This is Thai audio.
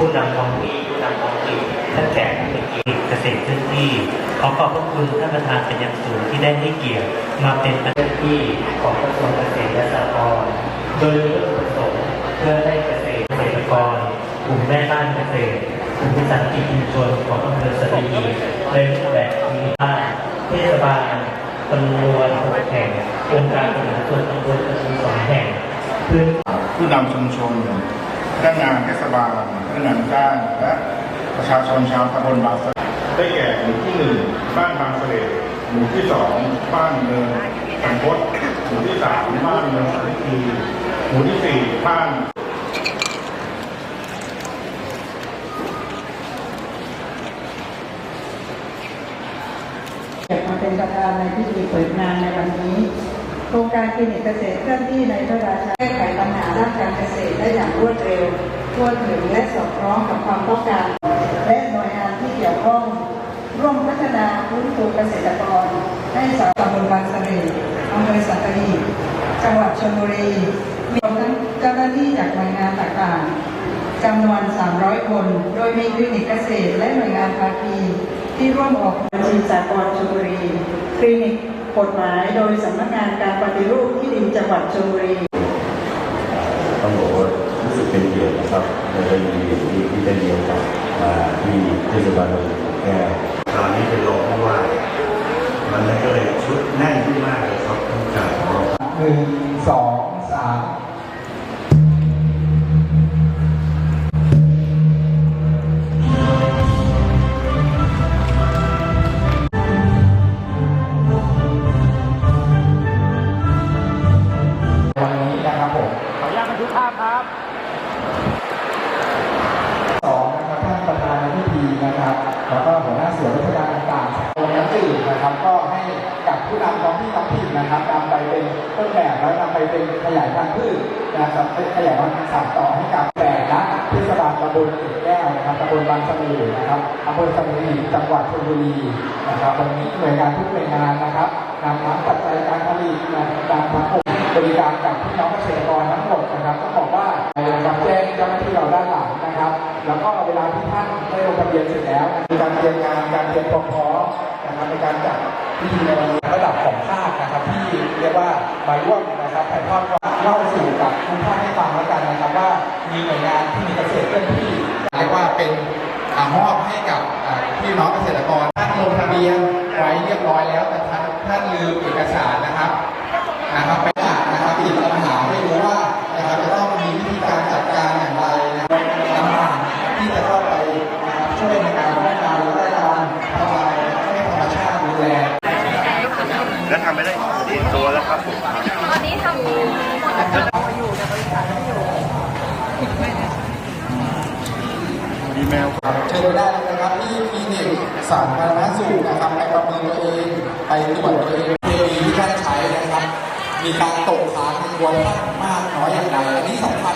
ผู้นำท้องที่ผู้นำท้องถิ่นท่านแขกผู้มีเกียรติเกษตรเคลื่อนที่ขอขอบพระคุณท่านประธานเป็นอย่างสูงที่ได้ให้เกียรติมาเป็นประธานที่ของกระทรวงเกษตรและสหกรณ์โดยมีวัตถุประสงค์เพื่อให้เกษตรเกษตรกรกลุ่มแม่บ้านเกษตรกลุ่มวิสาหกิจชุมชนของอำเภอสตีในรูปแบบมีบ้านเทศบาลจำนวนหกแห่งองค์การบริหารส่วนตำบลจำนวนสองแห่งเพื่อผู้นำชุมชน พนักงานเทศบาลพนักงานจ้างและประชาชนชาวตำบลบางเสลได้แก่หมู่ที่หนึ่งบ้านบางเสลหมู่ที่สองบ้านเนินสังคตหมู่ที่สามบ้านเนินสาริกีหมู่ที่สี่บ้านเกียรติมาเป็นประธานในพิธีเปิดงานในวันนี้ โครงการคลินิกเกษตรเคลื่อนที่ในพระราชาแก้ไขปัญหาด้านการเกษตรได้อย่างรวดเร็ว ทั่วถึงและสอดคล้องกับความต้องการ และหน่วยงานที่เกี่ยวข้อง ร่วมพัฒนาฟื้นฟูเกษตรกร ให้สาวตำบลบางเสร่อำเภอสัตหีบจังหวัดชลบุรีมีทั้งเจ้าหน้าที่จากหน่วยงานต่างๆจำนวน 300 คน โดยมีคลินิกเกษตรและหน่วยงานภาคีที่ร่วมออกบัญชีสากลชลบุรีคลินิก กฎหมายโดยสำนักงานการปฏิรูปที่ดินจังหวัดชลบุรีต้องบอกว่ารู้สึกเป็นเกียรตินะครับในกรณีที่ที่ได้มีโอกาสมาที่เทศบาลเมืองแก้วคราวนี้เป็นรองผู้ว่ามันก็เลยชุดแน่นขึ้นมากเลยครับต้องกราบขอหนึ่งสองสาม ขออนุญาตบันทึกภาพครับสองนะครับท่านประธานในพิธีนะครับ แล้วก็หัวหน้าส่วนราชการต่างๆองค์น้ำจืดนะครับ ก็ให้กับผู้นำท้องที่ท้องถิ่นนะครับนำไปเป็นต้นแบบแล้วนำไปเป็นขยายพันธุ์พืชนะครับขยายพันธุ์สานต่อให้กับแต่ละเทศบาลตำบลเกแก้วนะครับตำบลบางสะเลนะครับอำเภอสัตหีจังหวัดชลบุรีนะครับวันนี้หน่วยงานทุกหน่วยงานนะครับนำทั้งปัจจัยการผลิตนำทั้งองค์ บริการกับพี่น้องเกษตรกรทั้งหมดนะครับต้องบอกว่านะครับแจ้งเจ้าหน้าที่เราด้านหลังนะครับ แล้วก็เวลาที่ท่านได้ลงทะเบียนเสร็จแล้วมีการเตรียมงานการเตรียมความพร้อมนะครับในการจัดพิธีในวันนี้ระดับของภาคนะครับ ที่เรียกว่ามาร่วมนะครับถ่ายทอดความเล่าสู่กับทุกท่านให้ฟังแล้วกันนะครับ ว่ามีหน่วยงานที่มีเกษตรเคลื่อนที่เรียกว่าเป็นมอบให้กับพี่น้องเกษตรกรท่านลงทะเบียนไว้เรียบร้อยแล้วแต่ท่านท่านลืมเอกสารนะครับนะครับติดปัญหาไม่รู้ว่านะครับจะต้องมีวิธีการจัดการอย่างไรนะครับต่างๆที่จะเข้าไปนะครับช่วยในการป้องกันและการทำลายให้ธรรมชาติดูแล แล้วทำไปได้สี่ตัวแล้วครับผม ตอนนี้ทำหมดแล้วค่ะ อีเมวครับเชิญไปได้เลยนะครับที่คลินิกสาธารณสุขนะครับไปประเมินตัวเองไปตรวจตัวเองเคมีที่ท่านใช้นะครับ มีการตกค้างในตัวท่านมากน้อยอย่างไรอันนี้สำคัญ